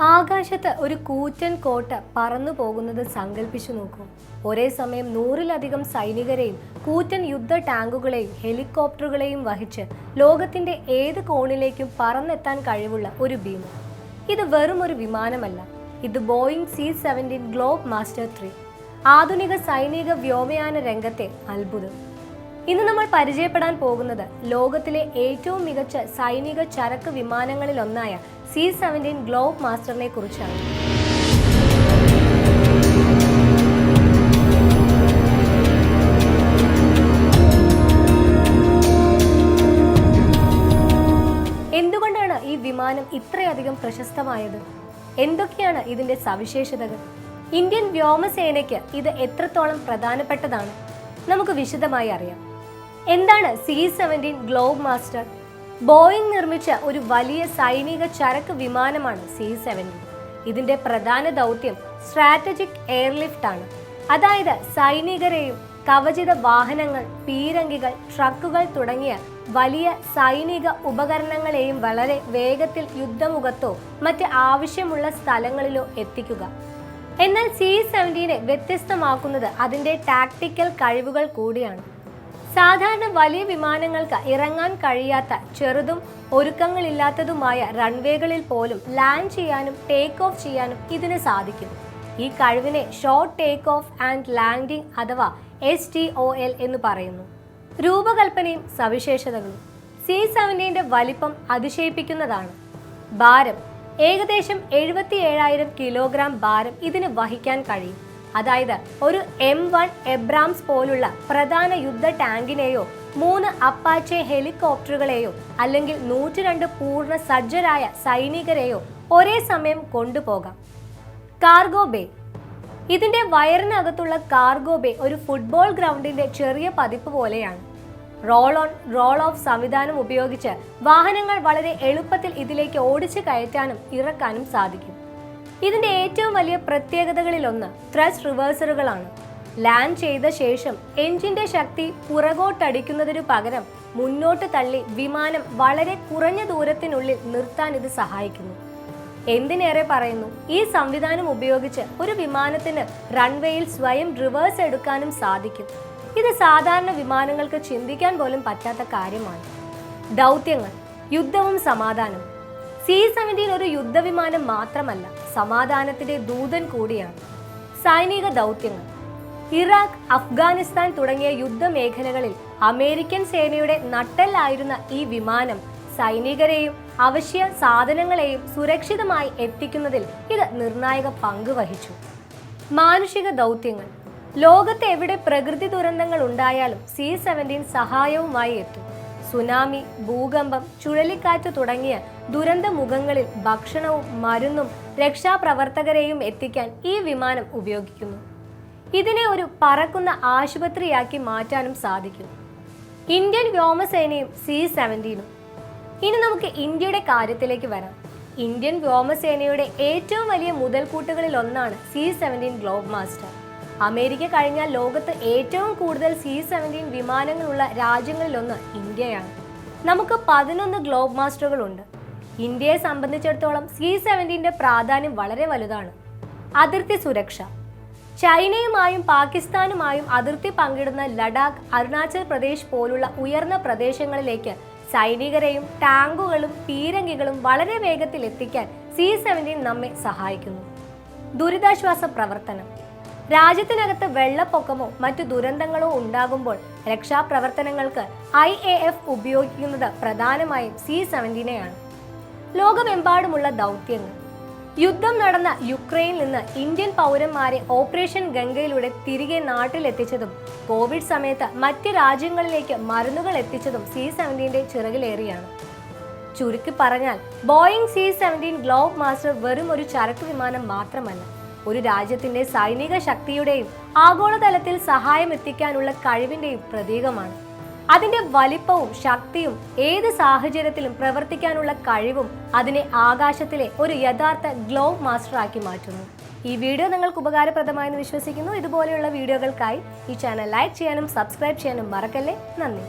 ആകാശത്ത് ഒരു കൂറ്റൻ കോട്ട പറന്നു പോകുന്നത് സങ്കല്പിച്ചു നോക്കൂ. ഒരേ സമയം നൂറിലധികം സൈനികരെയും കൂറ്റൻ യുദ്ധ ടാങ്കുകളെയും ഹെലികോപ്റ്ററുകളെയും വഹിച്ച് ലോകത്തിന്റെ ഏത് കോണിലേക്കും പറന്നെത്താൻ കഴിവുള്ള ഒരു ഭീമ ഇത് വെറും ഒരു വിമാനമല്ല. ഇത് Boeing C seventeen Globemaster three. ആധുനിക സൈനിക വ്യോമയാന രംഗത്തെ അത്ഭുതം. ഇന്ന് നമ്മൾ പരിചയപ്പെടാൻ പോകുന്നത് ലോകത്തിലെ ഏറ്റവും മികച്ച സൈനിക ചരക്ക് വിമാനങ്ങളിൽ ഒന്നായ സി സെവന്റീൻ ഗ്ലോബ് മാസ്റ്ററിനെ കുറിച്ചാണ്. എന്തുകൊണ്ടാണ് ഈ വിമാനം ഇത്രയധികം പ്രശസ്തമായത്? എന്തൊക്കെയാണ് ഇതിന്റെ സവിശേഷതകൾ? ഇന്ത്യൻ വ്യോമസേനയ്ക്ക് ഇത് എത്രത്തോളം പ്രധാനപ്പെട്ടതാണ്? നമുക്ക് വിശദമായി അറിയാം. എന്താണ് C seventeen Globemaster? Boeing നിർമ്മിച്ച ഒരു വലിയ സൈനിക ചരക്ക് വിമാനമാണ് സി സെവന്റീൻ. ഇതിന്റെ പ്രധാന ദൗത്യം സ്ട്രാറ്റജിക് എയർലിഫ്റ്റ് ആണ്. അതായത് സൈനികരെയും കവചിത വാഹനങ്ങൾ പീരങ്കികൾ ട്രക്കുകൾ തുടങ്ങിയ വലിയ സൈനിക ഉപകരണങ്ങളെയും വളരെ വേഗത്തിൽ യുദ്ധമുഖത്തോ മറ്റ് ആവശ്യമുള്ള സ്ഥലങ്ങളിലോ എത്തിക്കുക. എന്നാൽ സി സെവന്റീനെ വ്യത്യസ്തമാക്കുന്നത് അതിന്റെ ടാക്ടിക്കൽ കഴിവുകൾ കൂടിയാണ്. സാധാരണ വലിയ വിമാനങ്ങൾക്ക് ഇറങ്ങാൻ കഴിയാത്ത ചെറുതും ഒരുക്കങ്ങളില്ലാത്തതുമായ റൺവേകളിൽ പോലും ലാൻഡ് ചെയ്യാനും ടേക്ക് ഓഫ് ചെയ്യാനും ഇതിന് സാധിക്കും. ഈ കഴിവിനെ short take off and landing അഥവാ എസ് ടി ഒ എൽ എന്ന് പറയുന്നു. രൂപകൽപ്പനയും സവിശേഷതകളും സി സെവന്റീന്റെ വലിപ്പം അതിശയിപ്പിക്കുന്നതാണ്. ഭാരം ഏകദേശം എഴുപത്തി ഏഴായിരം കിലോഗ്രാം ഭാരം ഇതിന് വഹിക്കാൻ കഴിയും. അതായത് ഒരു എം വൺ എബ്രാംസ് പോലുള്ള പ്രധാന യുദ്ധ ടാങ്കിനെയോ മൂന്ന് അപ്പാച്ചെ ഹെലികോപ്റ്ററുകളെയോ അല്ലെങ്കിൽ നൂറ്റി രണ്ട് പൂർണ സജ്ജരായ സൈനികരെയോ ഒരേ സമയം കൊണ്ടുപോകാം. Cargo bay. ഇതിന്റെ വയറിനകത്തുള്ള കാർഗോ ബേ ഒരു ഫുട്ബോൾ ഗ്രൗണ്ടിന്റെ ചെറിയ പതിപ്പ് പോലെയാണ്. റോൾ ഓൺ റോൾ ഓഫ് സംവിധാനം ഉപയോഗിച്ച് വാഹനങ്ങൾ വളരെ എളുപ്പത്തിൽ ഇതിലേക്ക് ഓടിച്ചു കയറ്റാനും ഇറക്കാനും സാധിക്കും. ഇതിന്റെ ഏറ്റവും വലിയ പ്രത്യേകതകളിലൊന്ന് ത്രസ്റ്റ് റിവേഴ്സറുകളാണ് ലാൻഡ് ചെയ്ത ശേഷം എഞ്ചിന്റെ ശക്തി പുറകോട്ടടിക്കുന്നതിനു പകരം മുന്നോട്ട് തള്ളി വിമാനം വളരെ കുറഞ്ഞ ദൂരത്തിനുള്ളിൽ നിർത്താൻ ഇത് സഹായിക്കുന്നു. എന്തിനേറെ പറയുന്നു? ഈ സംവിധാനം ഉപയോഗിച്ച് ഒരു വിമാനത്തിന് റൺവേയിൽ സ്വയം റിവേഴ്സ് എടുക്കാനും സാധിക്കും. ഇത് സാധാരണ വിമാനങ്ങൾക്ക് ചിന്തിക്കാൻ പോലും പറ്റാത്ത കാര്യമാണ്. ദൗത്യങ്ങൾ യുദ്ധവും സമാധാനവും സി സെവന്റീൻ ഒരു യുദ്ധവിമാനം മാത്രമല്ല സമാധാനത്തിന്റെ ദൂതൻ കൂടിയാണ്. സൈനിക ദൗത്യങ്ങൾ. ഇറാഖ് അഫ്ഗാനിസ്ഥാൻ തുടങ്ങിയ യുദ്ധമേഖലകളിൽ അമേരിക്കൻ സേനയുടെ നട്ടെല്ലായിരുന്ന ഈ വിമാനം സൈനികരെയും അവശ്യ സാധനങ്ങളെയും സുരക്ഷിതമായി എത്തിക്കുന്നതിൽ ഇത് നിർണായക പങ്ക് വഹിച്ചു. മാനുഷിക ദൗത്യങ്ങൾ. ലോകത്ത് എവിടെ പ്രകൃതി ദുരന്തങ്ങൾ ഉണ്ടായാലും സി സെവന്റീൻ സഹായവുമായി എത്തും. സുനാമി ഭൂകമ്പം ചുഴലിക്കാറ്റ് തുടങ്ങിയ ദുരന്ത മുഖങ്ങളിൽ ഭക്ഷണവും മരുന്നും രക്ഷാപ്രവർത്തകരെയും എത്തിക്കാൻ ഈ വിമാനം ഉപയോഗിക്കുന്നു. ഇതിനെ ഒരു പറക്കുന്ന ആശുപത്രിയാക്കി മാറ്റാനും സാധിക്കും ഇന്ത്യൻ വ്യോമസേനയും സി സെവന്റീനും. ഇനി നമുക്ക് ഇന്ത്യയുടെ കാര്യത്തിലേക്ക് വരാം. ഇന്ത്യൻ വ്യോമസേനയുടെ ഏറ്റവും വലിയ മുതൽക്കൂട്ടുകളിൽ ഒന്നാണ് C seventeen Globemaster. America കഴിഞ്ഞാൽ ലോകത്ത് ഏറ്റവും കൂടുതൽ സി സെവന്റീൻ വിമാനങ്ങളുള്ള രാജ്യങ്ങളിലൊന്ന് ഇന്ത്യയാണ്. നമുക്ക് പതിനൊന്ന് ഗ്ലോബ് മാസ്റ്ററുകളുണ്ട്. ഇന്ത്യയെ സംബന്ധിച്ചിടത്തോളം സി സെവന്റീന്റെ പ്രാധാന്യം വളരെ വലുതാണ്. അതിർത്തി സുരക്ഷ. ചൈനയുമായും പാകിസ്ഥാനുമായും അതിർത്തി പങ്കിടുന്ന ലഡാക്ക് അരുണാചൽ പ്രദേശ് പോലുള്ള ഉയർന്ന പ്രദേശങ്ങളിലേക്ക് സൈനികരെയും ടാങ്കുകളും പീരങ്കികളും വളരെ വേഗത്തിൽ എത്തിക്കാൻ സി സെവന്റീൻ നമ്മെ സഹായിക്കുന്നു. ദുരിതാശ്വാസ പ്രവർത്തനം. രാജ്യത്തിനകത്ത് വെള്ളപ്പൊക്കമോ മറ്റു ദുരന്തങ്ങളോ ഉണ്ടാകുമ്പോൾ രക്ഷാപ്രവർത്തനങ്ങൾക്ക് ഐ എ എഫ് ഉപയോഗിക്കുന്നത് പ്രധാനമായും സി സെവന്റീനെയാണ് ലോകമെമ്പാടുമുള്ള ദൗത്യങ്ങൾ. യുദ്ധം നടന്ന യുക്രൈനിൽ നിന്ന് ഇന്ത്യൻ പൗരന്മാരെ ഓപ്പറേഷൻ ഗംഗയിലൂടെ തിരികെ നാട്ടിലെത്തിച്ചതും കോവിഡ് സമയത്ത് മറ്റ് രാജ്യങ്ങളിലേക്ക് മരുന്നുകൾ എത്തിച്ചതും സി സെവന്റീന്റെ ചിറകിലേറിയാണ്. ചുരുക്കി പറഞ്ഞാൽ Boeing C seventeen Globemaster വെറും ഒരു ചരക്ക് വിമാനം മാത്രമല്ല ഒരു രാജ്യത്തിന്റെ സൈനിക ശക്തിയുടെയും ആഗോളതലത്തിൽ സഹായം എത്തിക്കാനുള്ള കഴിവിന്റെയും പ്രതീകമാണ്. അതിന്റെ വലിപ്പവും ശക്തിയും ഏത് സാഹചര്യത്തിലും പ്രവർത്തിക്കാനുള്ള കഴിവും അതിനെ ആകാശത്തിലെ ഒരു യഥാർത്ഥ ഗ്ലോവ് മാസ്റ്ററാക്കി മാറ്റുന്നു. ഈ വീഡിയോ നിങ്ങൾക്ക് ഉപകാരപ്രദമായെന്ന് വിശ്വസിക്കുന്നു. ഇതുപോലെയുള്ള വീഡിയോകൾക്കായി ഈ ചാനൽ ലൈക്ക് ചെയ്യാനും സബ്സ്ക്രൈബ് ചെയ്യാനും മറക്കല്ലേ? നന്ദി.